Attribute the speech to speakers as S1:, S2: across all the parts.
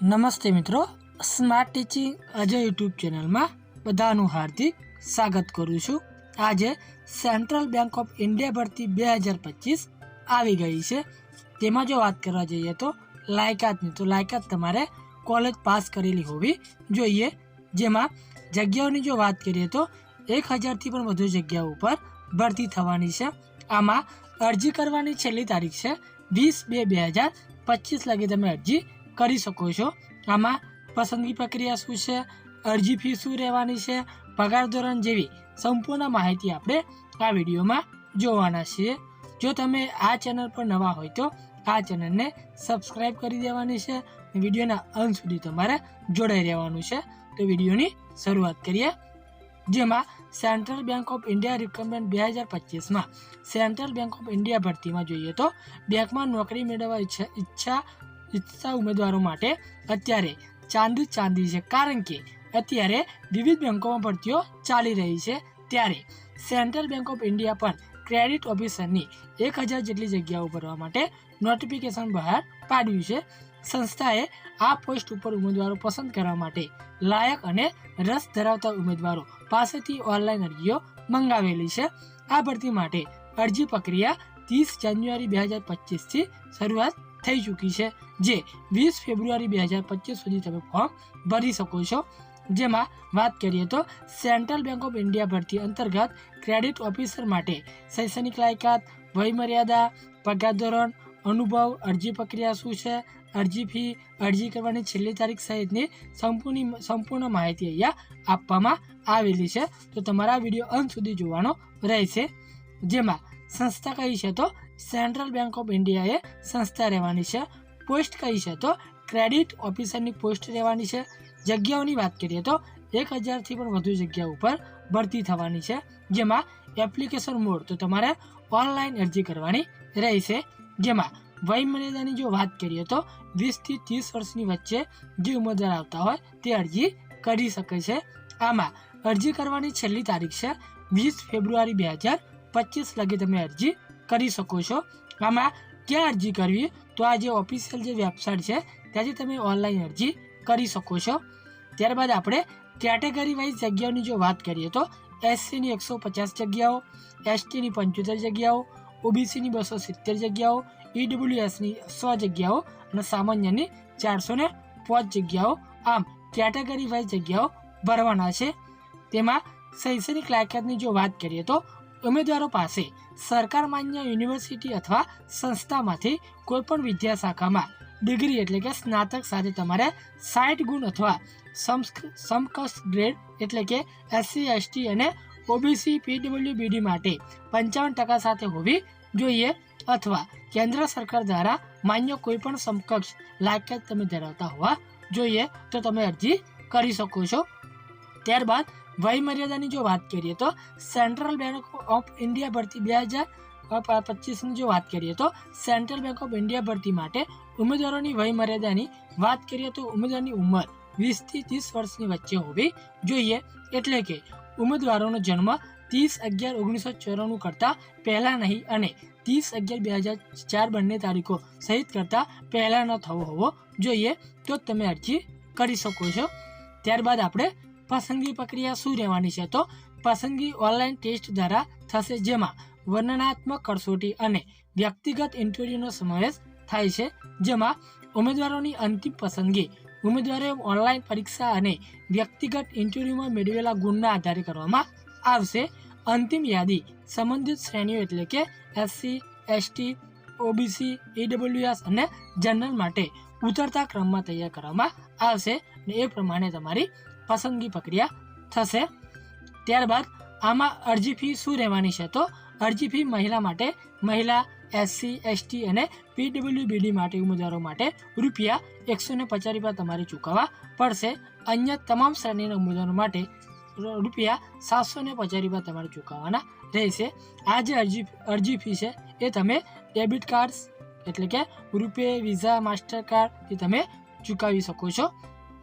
S1: નમસ્તે મિત્રો smart teaching Ajay YouTube ચેનલમાં બધાનું હાર્દિક સ્વાગત કરું છું. આજે સેન્ટ્રલ બેંક ઓફ ઇન્ડિયા ભરતી બે હજાર પચીસ આવી ગઈ છે. તેમાં જો વાત કરવા જઈએ તો લાયકાતની તો લાયકાત તમારે કોલેજ પાસ કરેલી હોવી જોઈએ. જેમાં જગ્યાઓની જો વાત કરીએ તો એક હજારથી પણ વધુ જગ્યાઓ ઉપર ભરતી થવાની છે. આમાં અરજી કરવાની છેલ્લી તારીખ છે વીસ બે બે હજાર પચીસ લગી તમે અરજી કરી શકો છો. આમાં પસંદગી પ્રક્રિયા શું છે? અરજી ફી શું રહેવાની છે? પગાર ધોરણ જેવી સંપૂર્ણ માહિતી આપણે આ વિડીયોમાં જોવાના છીએ. જો તમે આ ચેનલ પર નવા હોય તો આ ચેનલને સબસ્ક્રાઈબ કરી દેવાની છે વિડીયોના અંત સુધી તમારે જોડાઈ રહેવાનું છે. તો વિડીયોની શરૂઆત કરીએ. જેમાં central bank of India recommend બે હજાર પચીસમાં સેન્ટ્રલ બેંક ઓફ ઇન્ડિયા ભરતીમાં જોઈએ તો બેંકમાં નોકરી મેળવવા ઈચ્છા ઈચ્છા ઈચ્છતા ઉમેદવારો માટે અત્યારે ચાંદી ચાંદી છે. કારણ કે અત્યારે વિવિધ બેંકોમાં ભરતીઓ ચાલી રહી છે. ત્યારે સેન્ટ્રલ બેંક ઓફ ઇન્ડિયા પણ ક્રેડિટ ઓફિસરની એક હજાર જેટલી જગ્યાઓ ભરવા માટે નોટિફિકેશન બહાર પાડ્યું છે. સંસ્થાએ આ પોસ્ટ ઉપર ઉમેદવારો પસંદ કરવા માટે લાયક અને રસ ધરાવતા ઉમેદવારો પાસેથી ઓનલાઈન અરજીઓ મંગાવેલી છે. આ ભરતી માટે અરજી પ્રક્રિયા ત્રીસ જાન્યુઆરી બે હજાર પચીસથી શરૂઆત થઈ ચૂકી છે, જે વીસ ફેબ્રુઆરી બે હજાર પચીસ સુધી તમે ફોર્મ ભરી શકો છો. જેમાં વાત કરીએ તો સેન્ટ્રલ બેંક ઓફ ઇન્ડિયા ભરતી અંતર્ગત ક્રેડિટ ઓફિસર માટે શૈક્ષણિક લાયકાત, વયમર્યાદા, પગાર ધોરણ, અનુભવ, અરજી પ્રક્રિયા શું છે, અરજી ફી, અરજી કરવાની છેલ્લી તારીખ સહિતની સંપૂર્ણ સંપૂર્ણ માહિતી અહીંયા આપવામાં આવેલી છે. તો તમારા વીડિયો અંત સુધી જોવાનો રહેશે. જેમાં સંસ્થા કઈ છે તો સેન્ટ્રલ બેંક ઓફ ઇન્ડિયાએ સંસ્થા રહેવાની છે. પોસ્ટ કઈ છે તો ક્રેડિટ ઓફિસરની પોસ્ટ રહેવાની છે. જગ્યાઓની વાત કરીએ તો એક હજારથી પણ વધુ જગ્યા ઉપર ભરતી થવાની છે. જેમાં એપ્લિકેશન મોડ તો તમારે ઓનલાઈન અરજી કરવાની રહેશે. જેમાં વયમર્યાદાની જો વાત કરીએ તો વીસથી ત્રીસ વર્ષની વચ્ચે જે ઉંમર આવતા હોય તે અરજી કરી શકે છે. આમાં અરજી કરવાની છેલ્લી તારીખ છે વીસ ફેબ્રુઆરી બે હજાર પચીસ લગી તમે અરજી કરી શકો છો. આમાં ક્યાં અરજી કરવી? તો આ જે ઓફિશિયલ જે વેબસાઇટ છે ત્યાંથી તમે ઓનલાઈન અરજી કરી શકો છો. ત્યારબાદ આપણે કેટેગરી વાઇઝ જગ્યાઓની જો વાત કરીએ તો એસસીની એકસો પચાસ જગ્યાઓ એસટીની પંચોતેર જગ્યાઓ ઓબીસીની બસો સિત્તેર જગ્યાઓ ઈડબ્લ્યુએસની સો જગ્યાઓ અને સામાન્યની ચારસો ને પાંચ જગ્યાઓ આમ કેટેગરી વાઇઝ જગ્યાઓ ભરવાના છે. તેમાં શૈક્ષણિક લાયકાતની જો વાત કરીએ તો ઉમેદવારો પાસે સરકાર માન્ય યુનિવર્સિટી અથવા સંસ્થામાંથી કોઈપણ વિદ્યા શાખામાં ડિગ્રી એટલે કે સ્નાતક સાથે તમારે સાઠ ગુણ અથવા સમકક્ષ ગ્રેડ એટલે કે એસસી, એસટી અને ઓબીસી, પીડબ્લ્યુબીડી માટે પંચાવન ટકા સાથે હોવી જોઈએ અથવા કેન્દ્ર સરકાર દ્વારા માન્ય કોઈપણ સમકક્ષ લાયકાત તમે ધરાવતા હોવા જોઈએ તો તમે અરજી કરી શકો છો. ત્યારબાદ વય મર્યાદાની જો વાત કરીએ તો સેન્ટ્રલ બેંક ઓફ ઇન્ડિયા ભરતી બે હજાર પચીસની જો વાત કરીએ તો સેન્ટ્રલ બેંક ઓફ ઇન્ડિયા ભરતી માટે ઉમેદવારોની વય મર્યાદાની વાત કરીએ તો ઉમેદવારની ઉંમર વીસથી ત્રીસ વર્ષની વચ્ચે હોવી જોઈએ. એટલે કે ઉમેદવારોનો જન્મ ત્રીસ અગિયાર ઓગણીસો ચોરાણું કરતાં પહેલાં નહીં અને ત્રીસ અગિયાર બે હજાર ચાર બંને તારીખો સહિત કરતાં પહેલાં ન થવો હોવો જોઈએ. તો તમે અરજી કરી શકો છો. ત્યારબાદ આપણે પસંદગી પ્રક્રિયા શું રહેવાની છે તો પસંદગી ઓનલાઈન ટેસ્ટ દ્વારા થશે જેમાં વર્ણનાત્મક કસોટી અને વ્યક્તિગત ઇન્ટરવ્યૂનો સમાવેશ થાય છે, જેમાં ઉમેદવારોની અંતિમ પસંદગી, ઉમેદવારે ઓનલાઈન પરીક્ષા અને વ્યક્તિગત ઇન્ટરવ્યૂમાં મેળવેલા ગુણના આધારે કરવામાં આવશે. અંતિમ યાદી સંબંધિત શ્રેણીઓ એટલે કે એસસી એસટી ઓબીસી ઈડબ્લ્યુએસ અને જનરલ માટે ઉતરતા ક્રમમાં તૈયાર કરવામાં આવશે અને એ પ્રમાણે તમારી પસંદગી પ્રક્રિયા થશે. ત્યારબાદ આમાં અરજી ફી શું રહેવાની છે? તો અરજી ફી મહિલા માટે, મહિલા એસસી એસટી અને પીડબ્લ્યુબીડી માટે ઉમેદવારો માટે રૂપિયા એકસો ને પચાસ રૂપિયા તમારે ચૂકવવા પડશે. અન્ય તમામ શ્રેણીના ઉમેદવારો માટે રૂપિયા સાતસો ને પચાસ રૂપિયા તમારે ચૂકવવાના રહેશે. આ જે અરજી અરજી ફી છે, એ તમે ડેબિટ કાર્ડ્સ એટલે કે રૂપે, વિઝા, માસ્ટર કાર્ડથી તમે ચૂકવી શકો છો.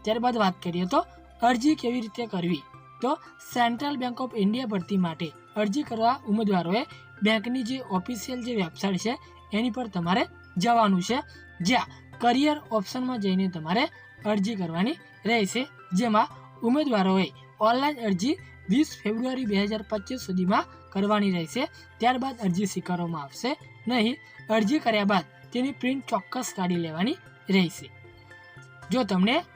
S1: ત્યારબાદ વાત કરીએ તો અરજી કેવી રીતે કરવી? તો સેન્ટ્રલ બેંક ઓફ ઇન્ડિયા ભરતી માટે અરજી કરવા ઉમેદવારોએ બેંકની જે ઓફિશિયલ જે વેબસાઇટ છે, એની પર તમારે જવાનું છે. જ્યાં કરિયર ઓપ્શનમાં જઈને તમારે અરજી કરવાની રહેશે. જેમાં ઉમેદવારોએ ઓનલાઈન અરજી વીસ ફેબ્રુઆરી બે હજાર પચીસ સુધીમાં કરવાની રહેશે. ત્યારબાદ અરજી સ્વીકારવામાં આવશે નહીં. અરજી કર્યા બાદ તેની પ્રિન્ટ ચોક્કસ કાઢી લેવાની રહેશે. જો તમને